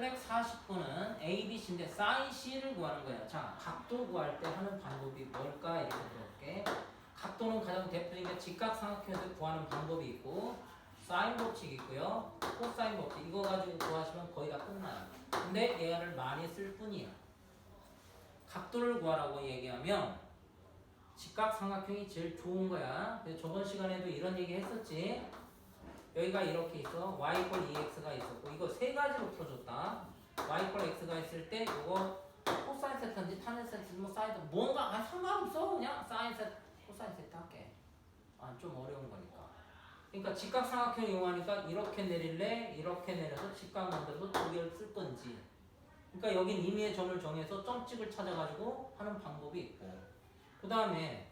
840번은 A, B, C인데 사인 C를 구하는 거야. 자, 각도 구할 때 하는 방법이 뭘까? 이렇게 물어볼게. 각도는 가장 대표적인 게 직각삼각형에서 구하는 방법이 있고 사인 법칙이 있고요. 코사인 법칙 이거 가지고 구하시면 거의 다 끝나요. 근데 얘를 많이 쓸 뿐이야. 각도를 구하라고 얘기하면 직각삼각형이 제일 좋은 거야. 저번 시간에도 이런 얘기 했었지. 여기가 이렇게 있어. y 이퀄 2x가 있었고 이거 세 가지로 풀어줬다. y 이퀄 x가 있을 때 이거 코사인 세트인지 타는 세트인지 뭐 사인 뭔가 아 상관없어 그냥 사인 세트 코사인 세트 할게. 아 좀 어려운 거니까. 그러니까 직각삼각형 이용하니까 이렇게 내릴래 이렇게 내려서 직각 만들어서 두 개를 쓸 건지. 그러니까 여긴 임의의 점을 정해서 점찍을 찾아가지고 하는 방법이 있고 그 다음에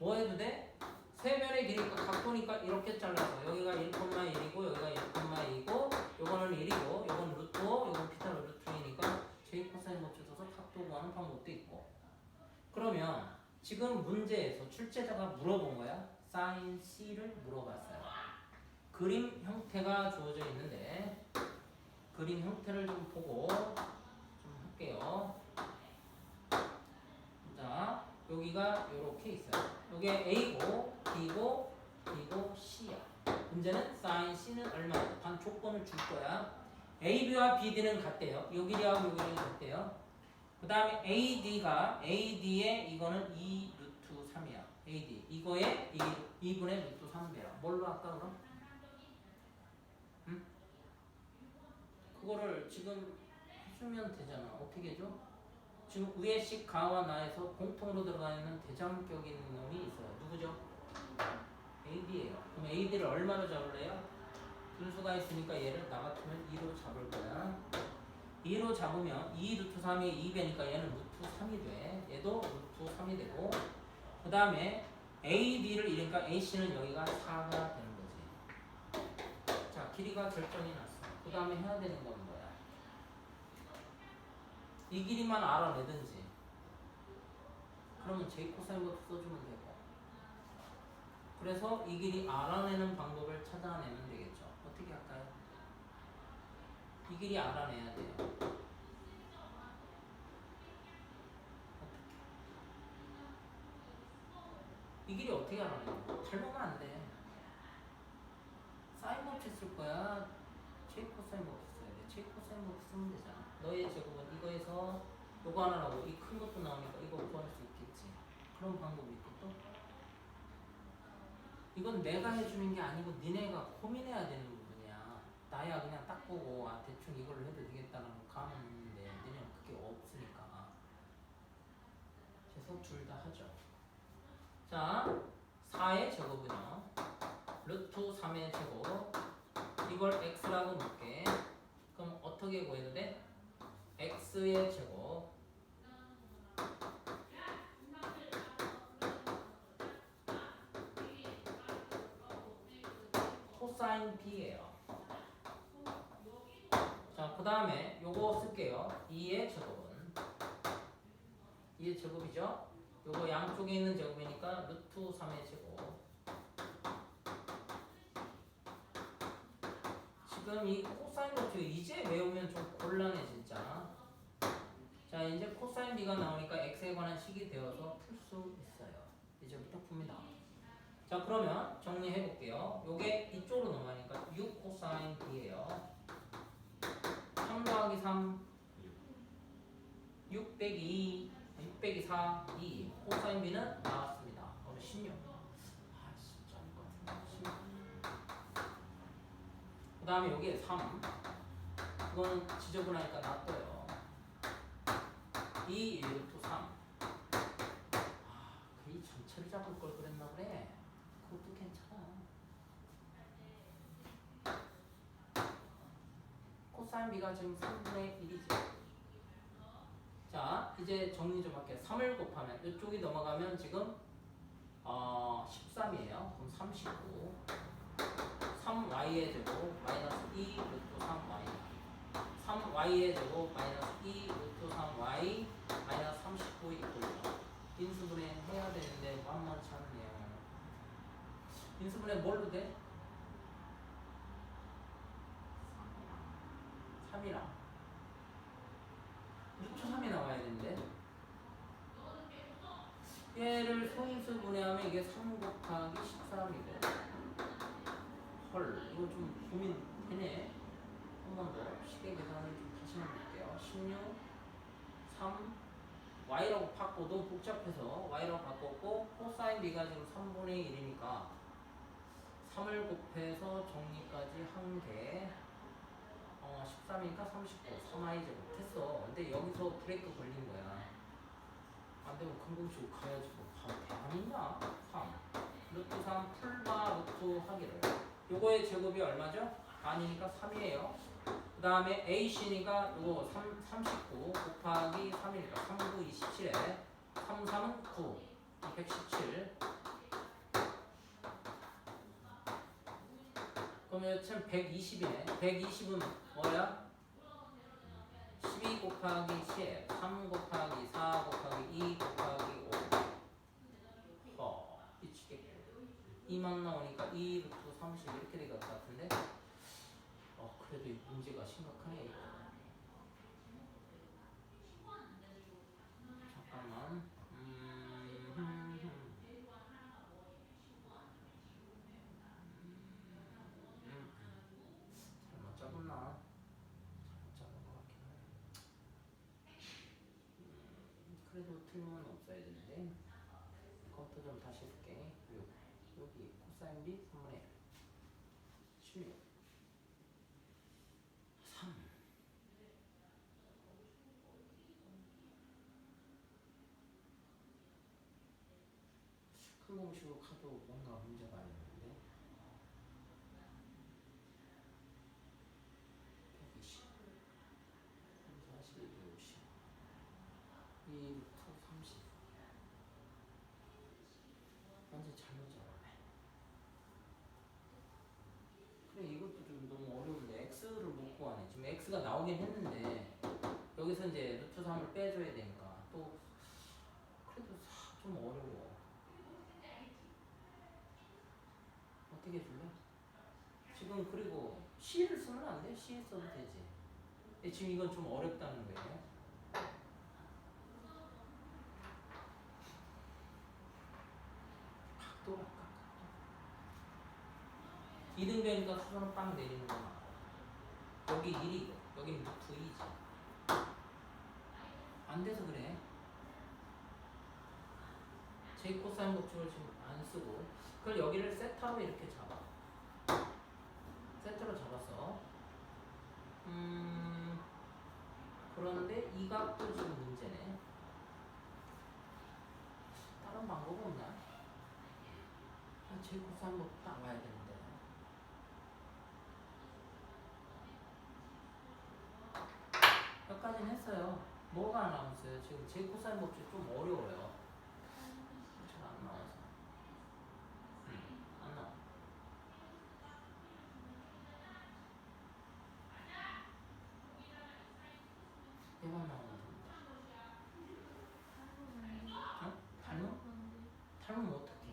뭐 해도 돼? 세 변의 길이니까 각도니까 이렇게 잘라서 여기가 1,1이고 여기가 1,2이고 요거는 1이고 요건 루트 5 요건 피타 루트 2니까 제 코사인 써서 각도 구하는 방법도 있고. 그러면 지금 문제에서 출제자가 물어본 거야. 사인 C를 물어봤어요. 그림 형태가 주어져 있는데 그림 형태를 좀 보고 좀 할게요. 자, 여기가 이렇게 있어요. 이게 A고, B고, B고, C야. 문제는 sin C는 얼마냐? 단 조건을 줄 거야. AB와 BD는 같대요. 요 길이는 같대요. 그 다음에 AD가, AD의 이거는 2 루트 3이야. AD. 이거에 2, 2분의 루트 3배야. 뭘로 할까, 그럼? 응? 그거를 지금 해주면 되잖아. 어떻게 해줘? 지금 우에식 가와 나에서 공통으로 들어가 있는 대장격인 놈이 있어요. 누구죠? AD예요. 그럼 AD를 얼마로 잡을래요? 분수가 있으니까 얘를 나 같으면 2로 잡을 거야. 2로 잡으면 2 루트 3이 2배니까 얘는 루트 3이 돼. 얘도 루트 3이 되고 그 다음에 AD를 잃으니까 AC는 여기가 4가 되는 거지. 자, 길이가 결정이 났어. 그 다음에 해야 되는 건 뭐야? 이 길이만 알아내든지 그러면 제 코사인부터 써주면 되고 그래서 이 길이 알아내는 방법을 찾아내면 되겠죠 어떻게 할까요? 이 길이 알아내야 돼요? 이 길이 어떻게 알아내요? 잘 보면 안돼 사인 법칙 쓸 거야 제 코사인 법칙 써야 돼. 제 코사인 법칙 쓰면 되잖아. 너의 제곱은 이거에서 요거 하나라고 이 큰 것도 나오니까 이거 구할 수 있겠지. 그런 방법이 있고 또 이건 내가 해주는 게 아니고 니네가 고민해야 되는 부분이야. 나야 그냥 딱 보고 아 대충 이걸로 해도 되겠다는 감은 있는데 니네는 그게 없으니까. 그래서 둘다 하죠. 자, 4의 제곱은요. 루트 3의 제곱 이걸 x라고 놓게 그럼 어떻게 구해도 돼? X의 제곱. 코사인 b예요. 자 그 다음에 요거 쓸게요. 2의 제곱은. 2의 제곱이죠? 요거 양쪽에 있는 제곱이니까 루트 3의 제곱. 지금 이 코사인 법칙 이제 외우면 좀 곤란해 진짜. 자 이제 코사인 b가 나오니까 x에 관한 식이 되어서 풀 수 있어요. 이제부터 풉니다. 자 그러면 정리해 볼게요. 요게 이쪽으로 넘어가니까 6 코사인 b예요. 3 더하기 3 6 빼기 2 6 빼기 4 2 코사인 b는 나왔습니다. 그럼 16. 아 진짜 이거 같은 16. 그 다음에 여기에 3 그거는 지저분하니까 놔둬요 2, 1, 루트 3 아, 그이 전체를 잡을 걸 그랬나 그래 그것도 괜찮아. 코사인 b가 지금 3분의 1이지. 자 이제 정리 좀 할게요. 3을 곱하면 이쪽이 넘어가면 지금 어, 13이에요. 그럼 39 3y의 제곱 마이너스 2 루트 3y 3y의 제곱 마이너스 2 루트 3y 마이너스 39 있고요 인수분해 해야 되는데 만만치 않네요 인수 분해 뭘로 돼? 3이랑. 루트 3이 나와야 되는데. 얘를 소인수 분해하면 이게 3 곱하기 13이고 헐 이거 좀 고민되네. 한 번 더 시계 계산을 좀 다시 해볼게요. 16 3 y라고 바꿔 너무 복잡해서 y라고 바꿨고 코사인 b가 지금 3분의 1이니까 3을 곱해서 정리까지 한개 어, 13이니까 39 3i 제곱 됐어. 근데 여기서 브레이크 걸린 거야. 안 되면 금공식으로 가야지 뭐. 대안이냐? 3 루트 3 풀바 루트 하기를. 요거의 제곱이 얼마죠? 반이니까 3이에요. 그 다음에 AC니까 요거 3, 39 곱하기 3이니까 39, 27에 3, 3은 9 117 그러면 참 120이네. 120은 뭐야? 12 곱하기 10 3 곱하기 4 곱하기 2 곱하기 5 허, 미치겠고 2만 나오니까 2 루트 30 이렇게 될 것 같은데? 어 그래도 이 문제가 심각하네 잠깐만 음, 음, 음. 음. 잘못 잡았나? 잘못 잡은 것 같긴 하네 음, 그래도 틀림은 없어야 되는데 그것도 좀 다시 해볼게 요, 여기 코사인 B 3분의 1 16 3 큰 공식으로 가도 뭔가 문제가 있는데. 120 3, 40, 50 2, 30 완전 잘못 잡았네 그래 이것도 좀 너무 어려운데 x를 못 구하네. 지금 x가 나오긴 했는데 여기서 이제 루트 3을 빼줘야 되니까 또 그래도 사- 좀 어려워 어떻게 줄래? 지금 그리고 C를 쓰면 안 돼? C 써도 되지. 근데 지금 이건 좀 어렵다는 거예요. 각도가 각도? 이등변이니까 수선은 빵 내리는 거 맞고 여기 1이고 여기는 루트 2지. 안 돼서 그래. 제 코사인 법칙을 지금 안 쓰고. 그걸 여기를 세타로 이렇게 잡아 세타로 잡았어 음 그런데 이 각도 지금 문제네 다른 방법 없나? 아, 제 코사인 법칙 나와야 되는데 여기까지는 했어요. 뭐가 안 나왔어요? 지금 제 코사인 법칙 좀 어려워요. 잘 안 나와서. 음, 안 나와. 얘만 나오면 됩니다. 어? 닮은? 닮으면 어떡해?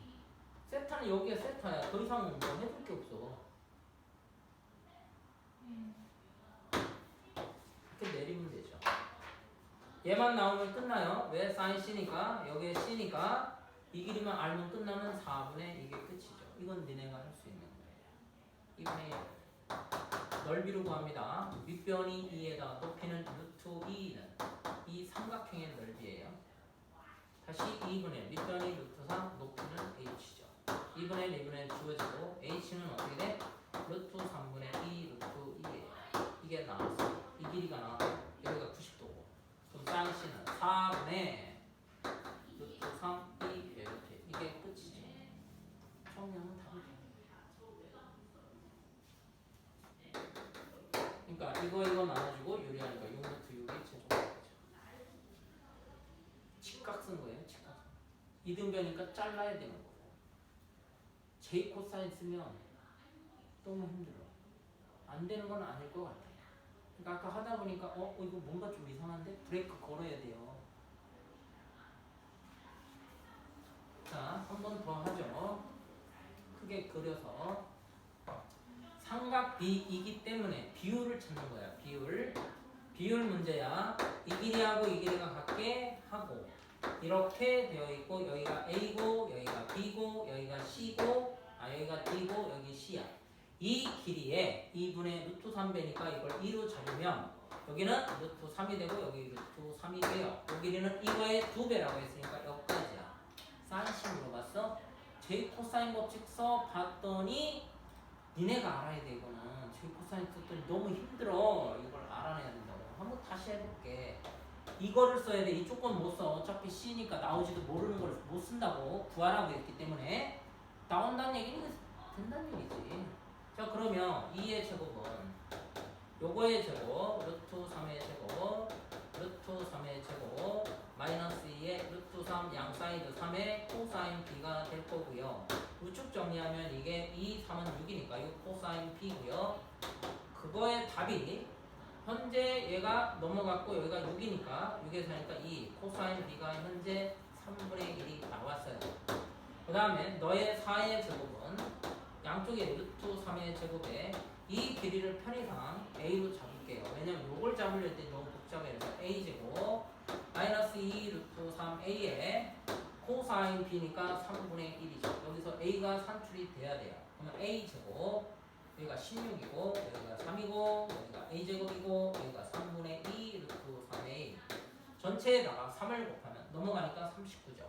세타는 여기가 세타야. 더 이상은 뭐 해줄 게 없어. 이렇게 내리면 되죠. 얘만 나오면 끝나요. 왜? 사인 C니까 여기에 C니까 이 길이만 알면 끝나는 4분의 이게 끝이죠. 이건 니네가 할 수 있는 거예요. 이분의 넓이로 구합니다. 윗변이 2에다 높이는 루트 2는 이 삼각형의 넓이에요. 다시 2분의 윗변이 루트 3, 높이는 h죠. 2분의 1, 2분의 주어지고 h는 어떻게 돼? 루트 3분의 2 루트 2예요. 이게 나왔어. 이 길이가 나왔고 여기가 90도고. 그럼 사인 C는 4분의 루트 3, 2 이렇게 이게 끝이죠. 정리하면 답이 돼. 그러니까 이거 이거 나눠주고 유리하니까 6 루트 6이 최종이죠. 직각 쓴 거예요. 직각. 이등변이니까 잘라야 되는 거고. J 코사인 쓰면 너무 힘들어. 안 되는 건 아닐 것 같아. 그러니까 아까 하다 보니까 어 이거 뭔가 좀 이상한데 브레이크 걸어야 돼요. 자, 한 번 더 하죠. 크게 그려서 삼각 B이기 때문에 비율을 찾는 거야. 비율. 비율 문제야. 이 길이하고 이 길이가 같게 하고 이렇게 되어 있고 여기가 A고 여기가 B고 여기가 C고 아 여기가 D고 여기 C야. 이 길이에 2분의 루트 3배니까 이걸 2로 잡으면 여기는 루트 3이 되고 여기 루트 3이 돼요. 이 길이는 이거의 2배라고 했으니까 여기까지야. 사인식 물어봤어? 제 코사인 법칙 써 봤더니 니네가 알아야 돼 이거는 제 코사인 썼더니 너무 힘들어 이걸 알아내야 된다고 한번 다시 해볼게 이거를 써야 돼. 이쪽 건못 써. 어차피 C니까 나오지도 모르는 걸 못 쓴다고 구하라고 했기 때문에 나온다는 얘기는 된다는 얘기지. 자 그러면 2의 제곱은 요거의 제곱 루트 3의 제곱 루트 3의 제곱 마이너스 2의 루트 3 양 사이드 3의 코사인 B가 될 거고요. 우측 정리하면 이게 2, 3은 6이니까 6 코사인 B고요. 그거의 답이 현재 얘가 넘어갔고 여기가 6이니까 6에서 하니까 2 코사인 B가 현재 3분의 1이 나왔어요 그 다음에 너의 4의 제곱은 양쪽에 루트 3의 제곱에 이 길이를 편의상 A로 잡을게요. 왜냐면 요걸 잡으려 때 너무 복잡해서 A제곱 마이너스 2 루트 3A에 코사인 B니까 3분의 1이죠. 여기서 A가 산출이 돼야 돼요. 그러면 A제곱 여기가 16이고 여기가 3이고 여기가 A제곱이고 여기가 3분의 2 루트 3A 전체에다가 3을 곱하면 넘어가니까 39죠.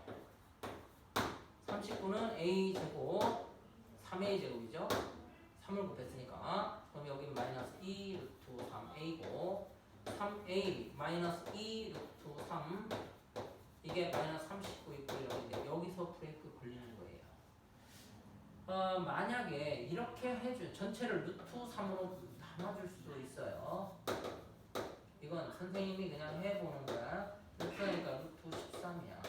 39는 A제곱 3A 제곱이죠. 3을 곱했으니까 그럼 여기 마이너스 2 루트 3A고 3A 마이너스 2 루트 3 이게 마이너스 39 있고 여기인데 여기서. 어, 만약에 이렇게 해준 전체를 루트 3으로 나눠줄 수도 있어요. 이건 선생님이 그냥 해보는 거야. 루트니까 루트 13이야.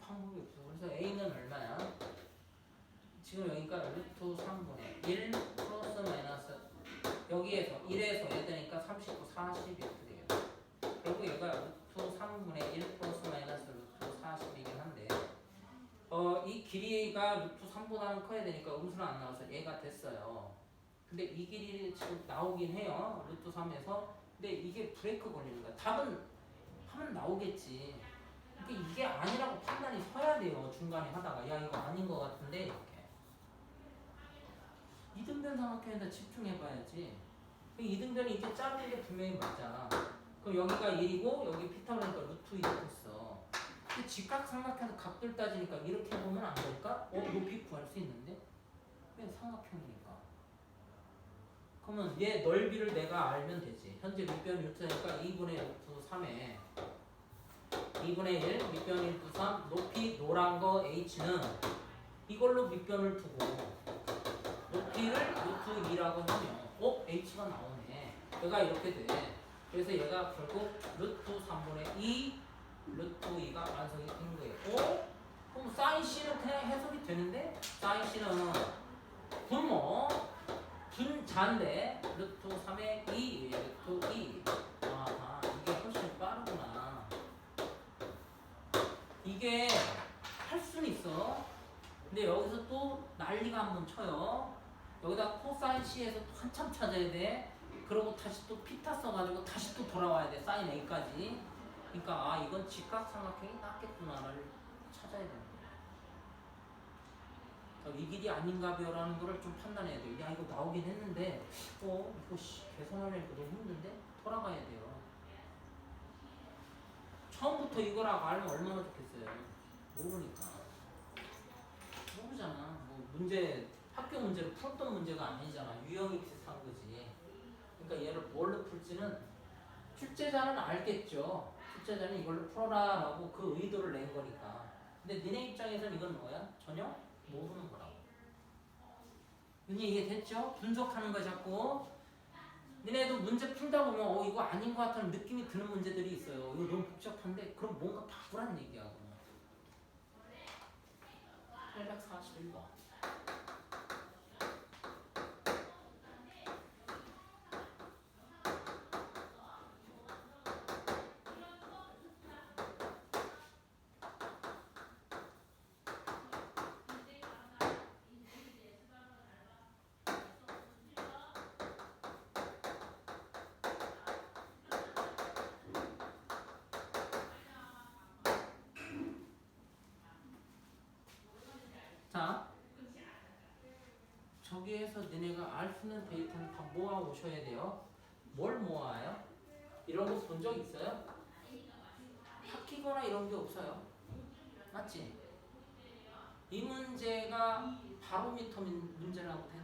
방법이 없어. 그래서 A는 얼마야? 지금 여기가 루트 3분의 1 플러스 마이너스 여기에서 1에서 얘 되니까 39, 40 이렇게 되겠다. 결국 얘가 루트 3분의 1 플러스 마이너스 루트 40이긴 한데 어, 이 길이가 루트 3보다는 커야 되니까 음수는 안 나와서 얘가 됐어요. 근데 이 길이 지금 나오긴 해요. 루트 3에서. 근데 이게 브레이크 걸리는 거야. 답은 하면 나오겠지. 근데 이게 아니라고 판단이 서야 돼요. 중간에 하다가 야 이거 아닌 것 같은데 이렇게. 이등변 삼각형에다 집중해봐야지. 그 이등변이 이게 자르는 게 분명히 맞아. 그럼 여기가 1이고 여기 피타고라니까 루트 2 됐어. 근데 직각 삼각형에서 각들 따지니까 이렇게 보면 안 될까? 어 높이 구할 수 있는데 왜 삼각형이니까. 그러면 얘 넓이를 내가 알면 되지. 현재 밑변 루트니까 2분의 루트 3에 2분의 1 밑변 1 2 3 높이 노란 거 h는 이걸로 밑변을 두고 높이를 루트 2라고 하면 어? h가 나오네 얘가 이렇게 돼 그래서 얘가 결국 루트 3분의 2 루트 2가 완성이 된 거예요 어? 그럼 사인 c는 그냥 해석이 되는데 사인 c는 분모 분자인데 루트 3의 2 루트 2 아하 이게 훨씬 빠르구나 이게 할 수는 있어. 근데 여기서 또 난리가 한번 쳐요. 여기다 코사인 C에서 또 한참 찾아야 돼. 그러고 다시 또 피타 써가지고 다시 또 돌아와야 돼. 사인 A까지. 그러니까 아 이건 직각삼각형이 낫겠구나를 찾아야 되는 거야. 그래서 이 길이 아닌가벼라는 거를 좀 판단해야 돼요. 야 이거 나오긴 했는데 어 이거 씨, 계산하려니까 너무 힘든데 돌아가야 돼요. 처음부터 이거라고 알면 얼마나 좋겠어요. 모르니까. 모르잖아. 뭐 문제 학교 문제를 풀었던 문제가 아니잖아. 유형이 비슷한 거지. 그러니까 얘를 뭘로 풀지는 출제자는 알겠죠. 출제자는 이걸로 풀어라라고 그 의도를 낸 거니까. 근데 니네 입장에서는 이건 뭐야? 전혀 모르는 거라고. 이해 됐죠? 분석하는 거 자꾸. 니네도 문제 풀다 보면 어 이거 아닌 것 같다는 느낌이 드는 문제들이 있어요. 이거 너무 복잡한데 그럼 뭔가 바꾸라는 얘기야. 그러면. 841번. 자, 저기에서 너네가 알 수 있는 데이터는 다 모아 오셔야 돼요. 뭘 모아요? 이런 거 본 적 있어요? 바뀌거나 이런 게 없어요. 맞지? 이 문제가 바로미터 문- 문제라고 돼요.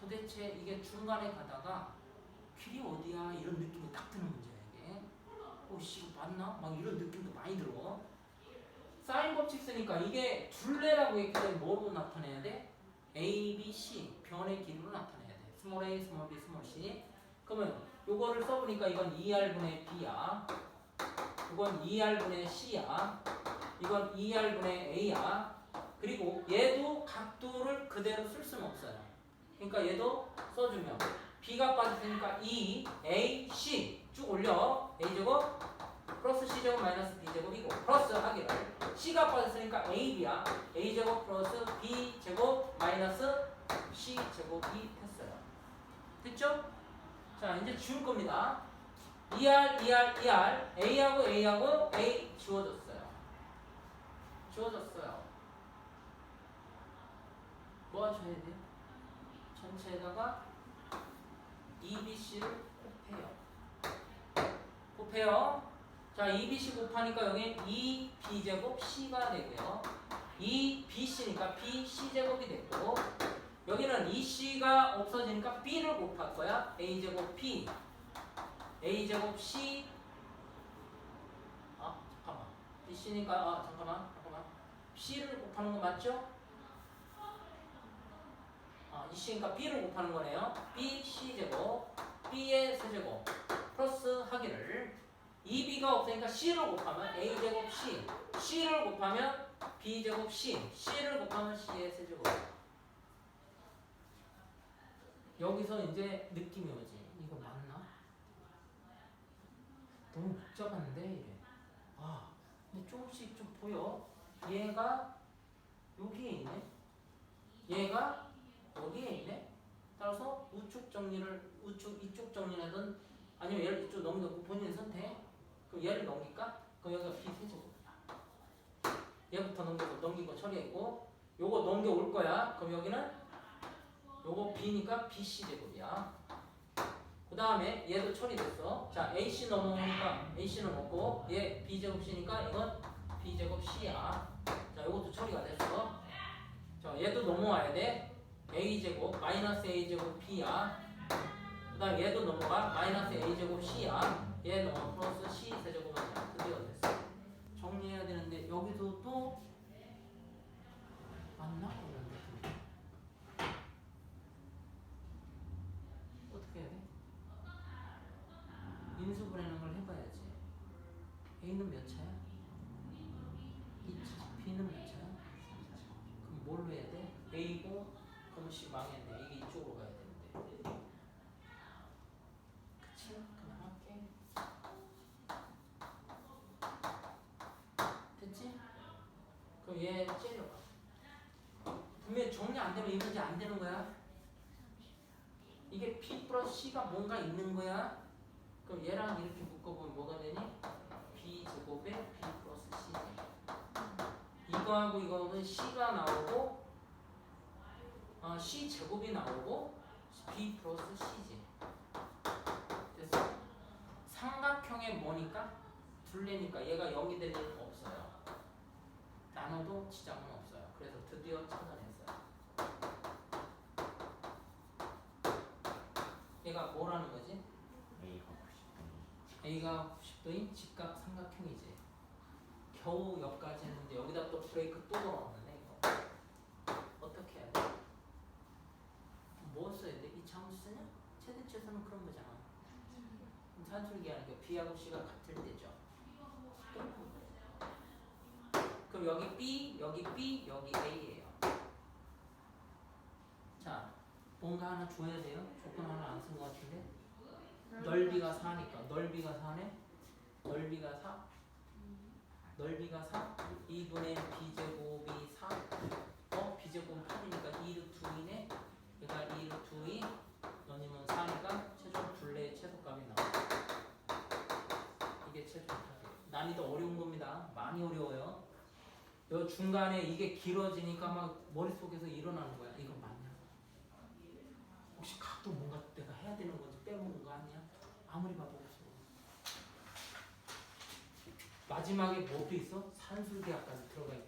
도대체 이게 중간에 가다가 길이 어디야 이런 느낌이 딱 드는 문제야 이게. 오씨 맞나? 막 이런 느낌도 많이 들어. 사인 법칙 쓰니까 이게 둘레라고 했기 때문에 뭐로 나타내야 돼? A, B, C 변의 길이로 나타내야 돼. 스몰 a, 스몰 b, 스몰 c. 그러면 요거를 써보니까 이건 2R분의 B야. 이건 2R분의 C야. 이건 2R분의 A야. 그리고 얘도 각도를 그대로 쓸 수는 없어요. 그러니까 얘도 써주면 B가 빠졌으니까 2, A, C 쭉 올려. A제곱 플러스 C제곱 마이너스 B제곱이고 플러스 하기를 C가 빠졌으니까 AB야. A제곱 플러스 B제곱 마이너스 C제곱이 됐어요. 됐죠? 자 이제 지울 겁니다. ER, ER, ER A하고 A하고 A 지워졌어요. 지워졌어요. 뭐 하셔야 돼요? 전체에다가 EBC를 곱해요. 곱해요. 자, EBC 곱하니까 여기 2B제곱 C가 되고요. 2BC니까 BC제곱이 됐고 여기는 EC가 없어지니까 B를 곱할 거야. A제곱 B A제곱 C 아, 잠깐만. BC니까 아, 잠깐만. 잠깐만. C를 곱하는 거 맞죠? 아, EC니까 B를 곱하는 거네요. B C제곱 B의 세제곱 플러스 하기를 2B가 없으니까 C를 곱하면 A제곱 C C를 곱하면 B제곱 C C를 곱하면 C의 세제곱. 여기서 이제 느낌이 오지. 이거 맞나? 너무 복잡한데 이래 아 근데 조금씩 좀 보여. 얘가 여기에 있네. 얘가 여기에 있네. 따라서 우측 정리를 우측 이쪽 정리하든 아니면 얘를 이쪽 넘겨고 본인의 선택 그럼 얘를 넘길까? 그럼 여기가 B 세제곱 얘부터 넘기고 넘기고 처리했고 요거 넘겨올 거야. 그럼 여기는 요거 B니까 BC 제곱이야. 그 다음에 얘도 처리됐어. 자 AC 넘어오니까 AC는 없고 얘 B제곱 C니까 이건 B제곱 C야. 자 요것도 처리가 됐어. 자 얘도 넘어와야 돼. A제곱 마이너스 A제곱 B야. 그 다음 얘도 넘어가. 마이너스 A제곱 C야 얘 넘어 플러스 C 세제곱은 드디어 됐어 정리해야 되는데 여기도 또 맞나? 그런데 어떻게 해야 돼? 인수분해하는 걸 해봐야지 A는 몇 차야? 2차 B는 몇 차야? 그럼 뭘로 해야 돼? A고 그럼 C 망했네 이게 이쪽으로 가야 되는데 그치? 그냥 할게 됐지? 얘 째려봐. 분명히 정리 안 되면 이 문제 안 되는 거야? 이게 P 플러스 C가 뭔가 있는 거야? 그럼 얘랑 이렇게 묶어보면 뭐가 되니? B 제곱에 B 플러스 C. 이거하고 이거는 C가 나오고 어, C 제곱이 나오고 B 플러스 C지. 됐어? 삼각형의 뭐니까? 둘레니까. 얘가 0이 될일 나눠도 지장은 없어요 그래서 드디어 찾아냈어요 얘가 뭐라는 거지? A가 90도 A가 90도인 직각 삼각형이지. 겨우 여기까지 했는데 여기다 또 브레이크 또 걸어놨네 이거. 어떻게 해야 돼? 뭐 써야 돼? 이 차함 쓰냐? 최대치에서는 그런 거잖아. 산술기 하는 게 B하고 C가 같을 때죠. 그럼 여기 B, 여기 B, 여기 A예요. 자, 뭔가 하나 줘야 돼요? 조건 하나 안 쓴 것 같은데? 넓이가 4니까. 넓이가 4네? 넓이가 4 넓이가 4 2분의 b제곱이 4 어? b제곱은 8이니까 2루 2이네? 얘가 2루 2이? 너님은 4니까 최종 둘레의 최소값이 나와. 이게 최종 답이에요. 난이도 어려운 겁니다. 많이 어려워요 요 중간에 이게 길어지니까 막 머릿속에서 일어나는 거야. 이거 맞냐? 혹시 각도 뭔가 내가 해야 되는 건지 빼먹은 거 아니야? 아무리 봐도 없어. 마지막에 뭐도 있어? 산술대학까지 들어가 있다고.